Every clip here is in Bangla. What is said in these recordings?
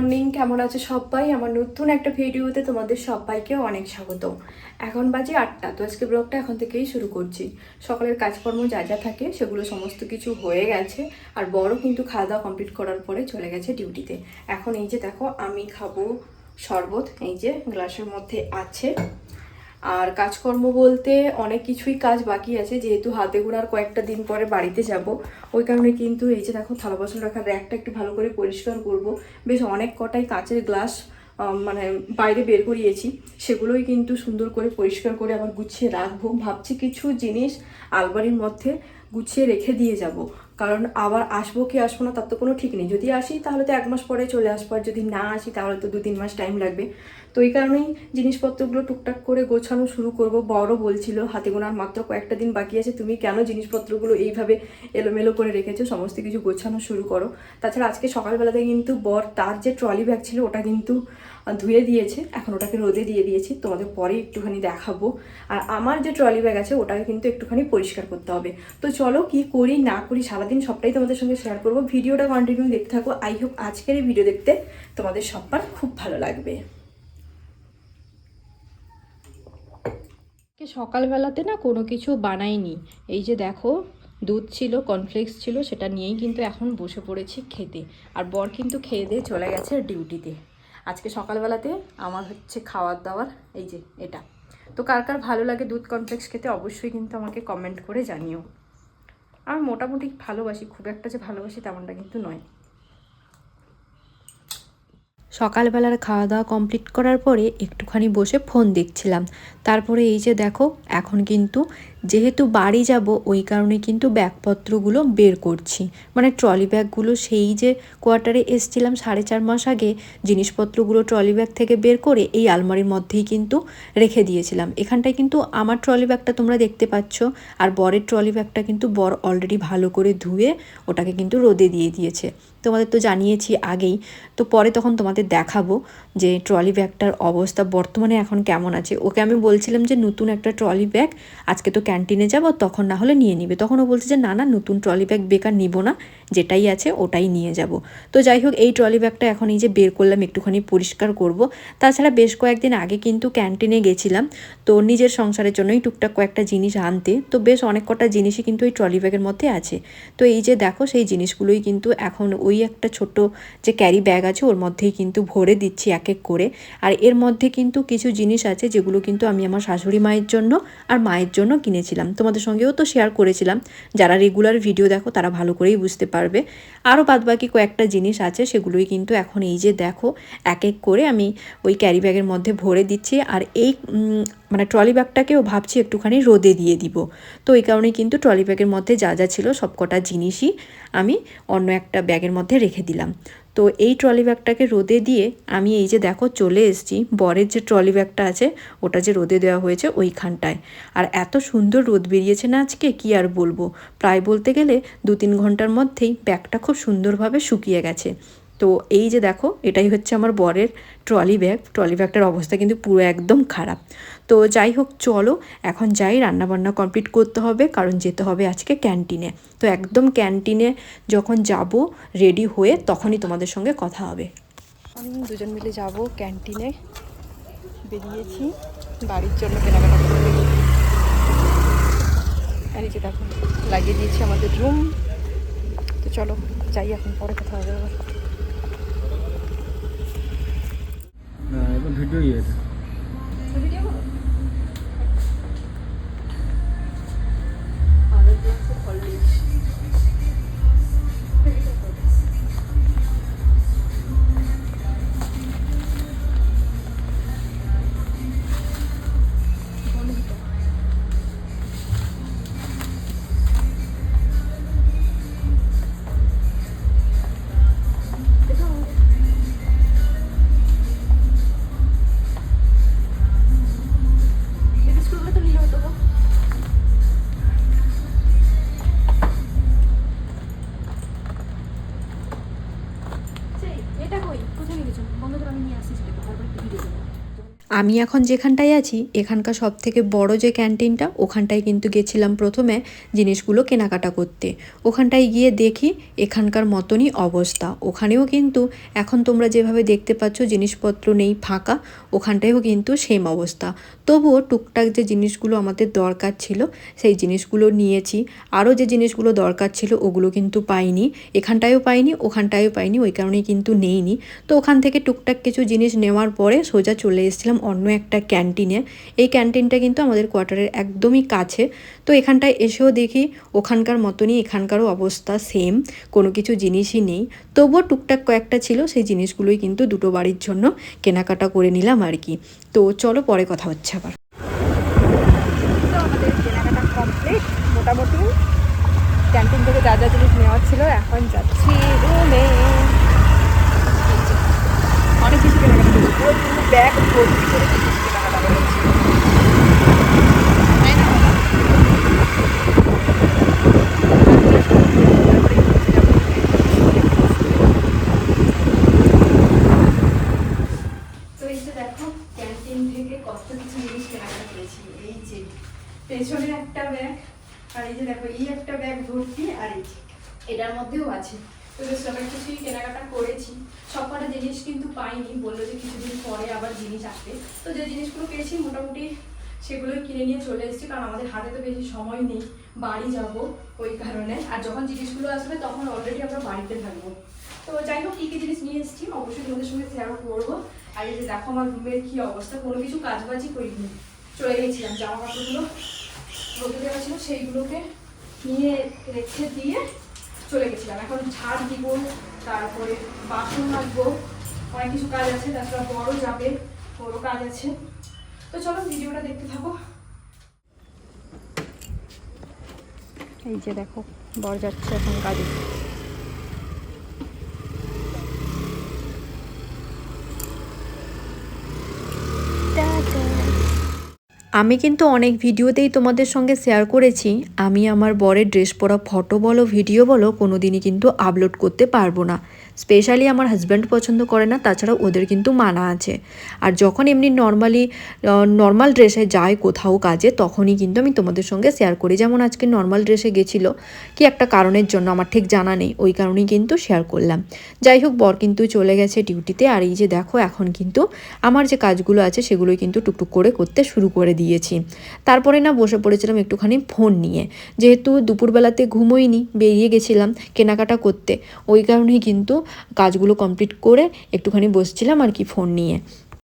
মর্নিং, কেমন আছে সবাই? আমার নতুন একটা ভিডিওতে তোমাদের সবাইকে অনেক স্বাগত এখন বাজে আটটা, তো আজকে ব্লগটা এখন থেকেই শুরু করছি। সকালের কাজকর্ম যা যা থাকে, সেগুলো সমস্ত কিছু হয়ে গেছে, আর বড় কিন্তু খাওয়া দাওয়া কমপ্লিট করার পরে চলে গেছে ডিউটিতে এখন এই যে দেখো, আমি খাব শরবত, এই যে গ্লাসের মধ্যে আছে। আর কাজকর্ম বলতে অনেক কিছুই কাজ বাকি আছে, যেহেতু হাতে গোড়ার কয়েকটা দিন পরে বাড়িতে যাব। ওই কারণে কিন্তু এই যে দেখো, থালা বাসন রাখার র্যাকটা একটু ভালো করে পরিষ্কার করব। বেশ অনেক কটাই কাঁচের গ্লাস মানে বাইরে বের করিয়েছি। সেগুলোই কিন্তু সুন্দর করে পরিষ্কার করে আবার গুছিয়ে রাখব। ভাবছি কিছু জিনিস আলমারির মধ্যে গুছিয়ে রেখে দিয়ে যাব। কারণ আবার আসব কি আসব না, তার তো কোনো ঠিক নেই। যদি আসি, তাহলে তো এক মাস পরে চলে আসব, আর যদি না আসি, তাহলে তো দু তিন মাস টাইম লাগবে। তো এই কারণেই জিনিসপত্রগুলো টুকটাক করে গোছানো শুরু করব। বড় বলছিল, হাতে গোনার মাত্র কয়েকটা দিন বাকি আছে, তুমি কেন জিনিসপত্রগুলো এইভাবে এলোমেলো করে রেখেছো? সমস্ত কিছু গোছানো শুরু করো। তাছাড়া আজকে সকালবেলাতে কিন্তু বর, তার যে ট্রলি ব্যাগ ছিল, ওটা কিন্তু ধুয়ে দিয়েছে। এখন ওটাকে রোদে দিয়ে দিয়েছি। তোমাদের পরে একটুখানি দেখাবো। আর আমার যে ট্রলি ব্যাগ আছে, ওটাকে কিন্তু একটুখানি পরিষ্কার করতে হবে। তো চলো কি করি, না করি, সারাদিন সবটাই তোমাদের সঙ্গে শেয়ার করব। ভিডিওটা কন্টিনিউ দেখতে থাকো। আই হোপ আজকের এই ভিডিও দেখতে তোমাদের সবার খুব ভালো লাগবে। সকালবেলাতে না কোনো কিছু বানাইনি। এই যে দেখো, দুধ ছিল কর্নফ্লেক্স ছিল, সেটা নিয়েই কিন্তু এখন বসে পড়েছি খেতে। আর বর কিন্তু খেয়ে দিয়ে চলে গেছে ডিউটিতে আজকে সকালবেলাতে আমার হচ্ছে খাওয়ার দাওয়ার, এই যে এটা। তো কার কার ভালো লাগে দুধ কর্নফ্লেক্স খেতে অবশ্যই কিন্তু আমাকে কমেন্ট করে জানিও। আমি মোটামুটি ভালোবাসি, খুব একটা যে ভালোবাসি তেমনটা কিন্তু নয়। সকালবেলার খাওয়া দাওয়া কমপ্লিট করার পরে একটুখানি বসে ফোন দেখছিলাম। তারপরে এই যে দেখো, এখন কিন্তু যেহেতু বাড়ি যাব, ওই কারণে কিন্তু ব্যাগপত্রগুলো বের করছি। মানে ট্রলি ব্যাগগুলো সেই যে কোয়ার্টারে এসছিলাম সাড়ে চার মাস আগে, জিনিসপত্রগুলো ট্রলি ব্যাগ থেকে বের করে এই আলমারির মধ্যেই কিন্তু রেখে দিয়েছিলাম। এখানটায় কিন্তু আমার ট্রলি ব্যাগটা তোমরা দেখতে পাচ্ছ, আর বরের ট্রলি ব্যাগটা কিন্তু বর অলরেডি ভালো করে ধুয়ে ওটাকে কিন্তু রোদে দিয়ে দিয়েছে। তোমাদের তো জানিয়েছি আগেই। তো পরে তখন তোমাদের দেখাবো যে ট্রলি ব্যাগটার অবস্থা বর্তমানে এখন কেমন আছে। ওকে আমি বলছিলাম যে, নতুন একটা ট্রলি ব্যাগ, আজকে তো ক্যান্টিনে যাব, তখন না হলে নিয়ে নিবে। তখন ও বলছে যে, না না, নতুন ট্রলি ব্যাগ বেকার নিব না। যেটাই আছে ওটাই নিয়ে যাব। তো যাই হোক, এই ট্রলি ব্যাগটা এখন এই যে বের করলাম, একটুখানি পরিষ্কার করব। তাছাড়া বেশ কয়েকদিন আগে কিন্তু ক্যান্টিনে গেছিলাম। তো নিজের সংসারের জন্যই টুকটাক কয়েকটা জিনিস আনতে। তো বেশ অনেক কটা জিনিসই কিন্তু ওই ট্রলি ব্যাগের মধ্যে আছে। তো এই যে দেখো, সেই জিনিসগুলোই কিন্তু এখন ওই একটা ছোট যে ক্যারি ব্যাগ আছে, ওর মধ্যেই কিন্তু ভরে দিচ্ছি এক এক করে। আর এর মধ্যে কিন্তু কিছু জিনিস আছে, যেগুলো কিন্তু আমি আমার শাশুড়ি মায়ের জন্য আর মায়ের জন্য কিনেছিলাম তোমাদের সঙ্গেও তো শেয়ার করেছিলাম। যারা রেগুলার ভিডিও দেখো, তারা ভালো করেই বুঝতে পারবে। আরও বাদবাকি কয়েকটা জিনিস আছে, সেগুলোই কিন্তু এখন এই যে দেখো, এক এক করে আমি ওই ক্যারি ব্যাগের মধ্যে ভরে দিচ্ছি। আর এই মানে ট্রলি ব্যাগটাকেও ভাবছি একটুখানি রোদে দিয়ে দিব। তো এই কারণেই কিন্তু ট্রলি ব্যাগের মধ্যে যা যা ছিল সবকটা জিনিসই আমি অন্য একটা ব্যাগের মধ্যে রেখে দিলাম। তো এই ট্রলি ব্যাগটাকে রোদে দিয়ে আমি এই যে দেখো চলে এসেছি, বরের যে ট্রলি ব্যাগটা আছে ওটা যে রোদে দেওয়া হয়েছে ওইখানটায়। আর এত সুন্দর রোদ বেরিয়েছে না আজকে কি আর বলব? প্রায় বলতে গেলে দু তিন ঘণ্টার মধ্যেই ব্যাগটা খুব সুন্দরভাবে শুকিয়ে গেছে। তো এই যে দেখো এটাই হচ্ছে আমার বরের ট্রলি ব্যাগ। ট্রলি ব্যাগটার অবস্থা কিন্তু পুরো একদম খারাপ। তো যাই হোক চলো। এখন যাই রান্নাবান্না কমপ্লিট করতে হবে কারণ যেতে হবে আজকে ক্যান্টিনে তো একদম ক্যান্টিনে যখন যাব রেডি হয়ে তখনই তোমাদের সঙ্গে কথা হবে। আমি দুজন মিলে যাব ক্যান্টিনে বেরিয়েছি। বাড়ির জন্য কেনাকাটা করতে আর এই যে দেখো লাগিয়ে দিয়েছি আমাদের রুম তো চলো যাই এখন পরে কথা হবে আবার। ভিডিও ইয়ে এটা আমি এখন যেখানটায় আছি, এখানকার সব থেকে বড় যে ক্যান্টিনটা, ওখানটায় কিন্তু গেছিলাম প্রথমে জিনিসগুলো কেনাকাটা করতে। ওখানটায় গিয়ে দেখি এখানকার মতনই অবস্থা। ওখানেও কিন্তু এখন তোমরা যেভাবে দেখতে পাচ্ছ জিনিসপত্র নেই ফাঁকা, ওখানটায়ও কিন্তু সেম অবস্থা। তবুও টুকটাক যে জিনিসগুলো আমাদের দরকার ছিল, সেই জিনিসগুলো নিয়েছি। আরও যে জিনিসগুলো দরকার ছিল, ওগুলো কিন্তু পাইনি। এখানটায়ও পাইনি, ওখানটায়ও পাইনি, ওই কারণেই কিন্তু নেইনি। তো ওখান থেকে টুকটাক কিছু জিনিস নেওয়ার পরে সোজা চলে এসেছিলাম অন্য একটা ক্যান্টিনে। এই ক্যান্টিনটা কিন্তু আমাদের কোয়ার্টারের একদমই কাছে। তো এখানটায় এসেও দেখি ওখানকার মতনই এখানকারও অবস্থা সেম, কোনো কিছু জিনিসই নেই। তবুও টুকটাক কয়েকটা ছিল, সেই জিনিসগুলোই কিন্তু দুটো বাড়ির জন্য কেনাকাটা করে নিলাম আর কি। তো চলো পরে কথা হচ্ছে আবার। মোটামুটি ক্যান্টিন থেকে যা যা জিনিস নেওয়ার ছিল, এখন যাচ্ছি রুমে অনেক কিছু কেনাকাটা করেছি পুরো পুরো ব্যাগ ভর্তি করে কেনাকাটা করেছি তাই না তো এই দেখো ক্যান্টিন থেকে কত কিছু জিনিস কেনাকাটা করেছি। এই যে পেছনে একটা ব্যাগ আর এই যে দেখো এই একটা ব্যাগ ভর্তি আর এই যে এটার মধ্যেও আছে। তো বেশ অনেক কিছুই কেনাকাটা করেছি। সব কটা জিনিস কিন্তু পাইনি, বলল যে কিছুদিন পরে আবার জিনিস আসবে। তো যে জিনিসগুলো পেয়েছি মোটামুটি সেগুলোই কিনে নিয়ে চলে এসেছি, কারণ আমাদের হাতে তো বেশি সময় নেই, বাড়ি যাব ওই কারণে। আর যখন জিনিসগুলো আসবে তখন অলরেডি আমরা বাড়িতে থাকব। তো যাই হোক, কী কী জিনিস নিয়ে এসেছি অবশ্যই তোমাদের সঙ্গে শেয়ার করব। আর এই যে দেখো আমার রুমের কি অবস্থা, কোনো কিছু কাজবাজই করিনি। চলে গেছিলাম জামা কাপড়গুলো রোদে দেওয়া ছিল, সেইগুলোকে নিয়ে রেখে দিয়ে চলে গেছিলাম। এখন ঝাড় দিব, তারপরে বাসন রাখব অনেক কিছু কাজ আছে, তাছাড়া বড় যাবে, বড় কাজ আছে। তো চলো ভিডিওটা দেখতে থাকো। এই যে দেখো, বর যাচ্ছে এখন কাজে। আমি কিন্তু অনেক ভিডিওতেই তোমাদের সঙ্গে শেয়ার করেছি। আমি আমার বরের ড্রেস পরা ফটো বলো ভিডিও বলো কোনো দিনই কিন্তু আপলোড করতে পারব না। স্পেশালি আমার হাজব্যান্ড পছন্দ করে না তাছাড়া ওদের কিন্তু মানা আছে। আর যখন এমনি নর্মালি নর্মাল ড্রেসে যায় কোথাও কাজে, তখনই কিন্তু আমি তোমাদের সঙ্গে শেয়ার করি। যেমন আজকে নর্মাল ড্রেসে গেছিল, কি একটা কারণের জন্য আমার ঠিক জানা নেই, ওই কারণেই কিন্তু শেয়ার করলাম। যাই হোক, বর কিন্তু চলে গেছে ডিউটিতে আর এই যে দেখো, এখন কিন্তু আমার যে কাজগুলো আছে, সেগুলোই কিন্তু টুকটুক করে করতে শুরু করে দিয়েছি। তারপরে না, বসে পড়েছিলাম একটুখানি ফোন নিয়ে। যেহেতু দুপুরবেলাতে ঘুমোইনি, বেরিয়ে গেছিলাম কেনাকাটা করতে, ওই কারণেই কিন্তু কাজগুলো কমপ্লিট করে একটুখানি বসছিলাম আর কি ফোন নিয়ে।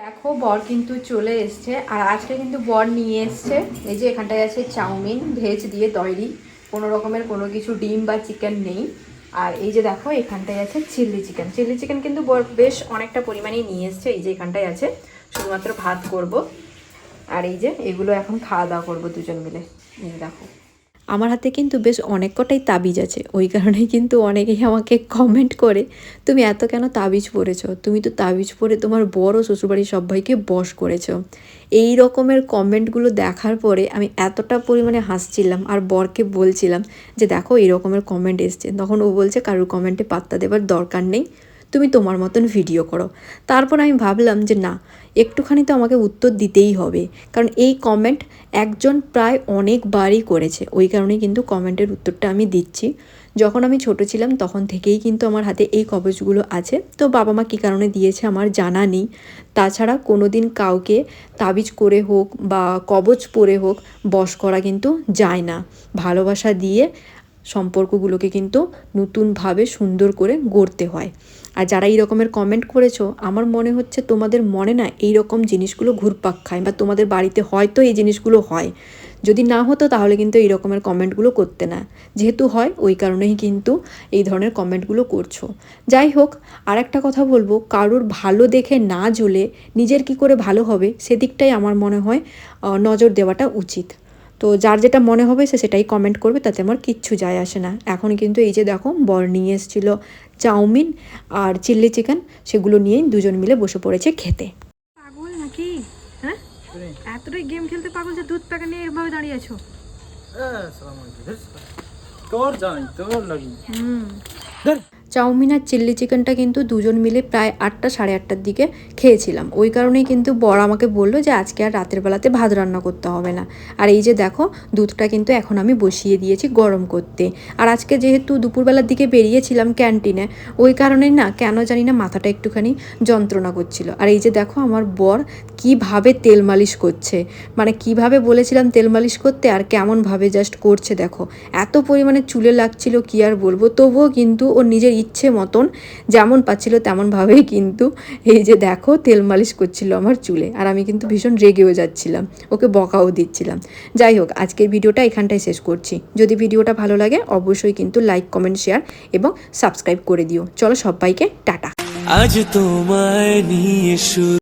দেখো, বর কিন্তু চলে এসছে আর আজকে কিন্তু বর নিয়ে এসছে। এই যে এখানটায় আছে চাউমিন, ভেজ দিয়ে তৈরি। কোনো রকমের কোনো কিছু ডিম বা চিকেন নেই। আর এই যে দেখো, এখানটায় আছে চিলি চিকেন চিলি চিকেন কিন্তু বর বেশ অনেকটা পরিমাণেই নিয়ে এসছে। এই যে এখানটায় আছে, শুধুমাত্র ভাত করব। আর এই যে এগুলো এখন খাওয়া দাওয়া করব দুজন মিলে। এই দেখো। আমার হাতে কিন্তু বেশ অনেক কটাই তাবিজ আছে। ওই কারণেই কিন্তু অনেকেই আমাকে কমেন্ট করে, তুমি এত কেন তাবিজ পরেছো? তুমি তো তাবিজ পরে তোমার বড় শ্বশুরবাড়ির সবাইকে বশ করেছ। এই রকমের কমেন্টগুলো দেখার পরে আমি এতটা পরিমাণে হাসছিলাম আর বরকে বলছিলাম যে, দেখো, এই রকমের কমেন্ট এসছে। তখন ও বলছে, কারোর কমেন্টে পাত্তা দেবার দরকার নেই। তুমি তোমার মতন ভিডিও করো। তারপর আমি ভাবলাম যে না, একটুখানি তো আমাকে উত্তর দিতেই হবে। কারণ এই কমেন্ট একজন প্রায় অনেকবারই করেছে। ওই কারণেই কিন্তু কমেন্টের উত্তরটা আমি দিচ্ছি। যখন আমি ছোট ছিলাম তখন থেকেই কিন্তু আমার হাতে এই কবচগুলো আছে। তো বাবা মা কী কারণে দিয়েছে আমার জানা নেই। তাছাড়া কোনো দিন কাউকে তাবিজ করে হোক বা কবচ পরে হোক বশ করা কিন্তু যায় না। ভালোবাসা দিয়ে সম্পর্কগুলোকে কিন্তু নতুনভাবে সুন্দর করে গড়তে হয়। আর যারা এই রকমের কমেন্ট করেছ, আমার মনে হচ্ছে তোমাদের মনে না এই রকম জিনিসগুলো ঘুরপাক খায় বা তোমাদের বাড়িতে হয়তো এই জিনিসগুলো হয়। যদি না হতো তাহলে কিন্তু এই রকমের কমেন্টগুলো করতে না। যেহেতু হয়, ওই কারণেই কিন্তু এই ধরনের কমেন্টগুলো করছ। যাই হোক আর একটা কথা বলব, কারোর ভালো দেখে না জ্বলে নিজের কি করে ভালো হবে, সেদিকটাই আমার মনে হয় নজর দেওয়াটা উচিত। তো যার যেটা মনে হবে সে সেটাই কমেন্ট করবে তাতে আমার কিচ্ছু যায় আসে না এখন কিন্তু এই যে দেখো বর নিয়ে এসেছিল চাউমিন আর চিল্লি চিকেন সেগুলো নিয়েই দুজন মিলে বসে পড়েছে খেতে পাগল নাকি হ্যাঁ এতটাই গেম খেলতে পাগল যে দুধ প্যাকেট নিয়ে এভাবে দাঁড়িয়ে আছো তোর জানি তোর লাগি হুম চাউমিন আর চিল্লি চিকেনটা কিন্তু দুজন মিলে প্রায় আটটা, সাড়ে আটটার দিকে খেয়েছিলাম। ওই কারণেই কিন্তু বর আমাকে বলল যে, আজকে আর রাতের বেলাতে ভাত রান্না করতে হবে না। আর এই যে দেখো, দুধটা কিন্তু এখন আমি বসিয়ে দিয়েছি গরম করতে। আর আজকে যেহেতু দুপুরবেলার দিকে বেরিয়েছিলাম ক্যান্টিনে, ওই কারণে না, কেন জানি না মাথাটা একটুখানি যন্ত্রণা করছিল। আর এই যে দেখো, আমার বর কীভাবে তেল মালিশ করছে। মানে কীভাবে বলেছিলাম তেল মালিশ করতে, আর কেমনভাবে জাস্ট করছে দেখো। এত পরিমাণে চুলে লাগছিল, কি আর বলব? তবুও কিন্তু ওর নিজের ইচ্ছে মতন যেমন পাচ্ছিল তেমনভাবেই কিন্তু এই যে দেখো তেল মালিশ করছিল আমার চুলে। আর আমি কিন্তু ভীষণ রেগেও যাচ্ছিলাম, ওকে বকাও দিচ্ছিলাম। যাই হোক, আজকের ভিডিওটা এখানটায় শেষ করছি। যদি ভিডিওটা ভালো লাগে, অবশ্যই কিন্তু লাইক, কমেন্ট, শেয়ার এবং সাবস্ক্রাইব করে দিও। চলো সবাইকে, টাটা। আজ তোমায় নিয়ে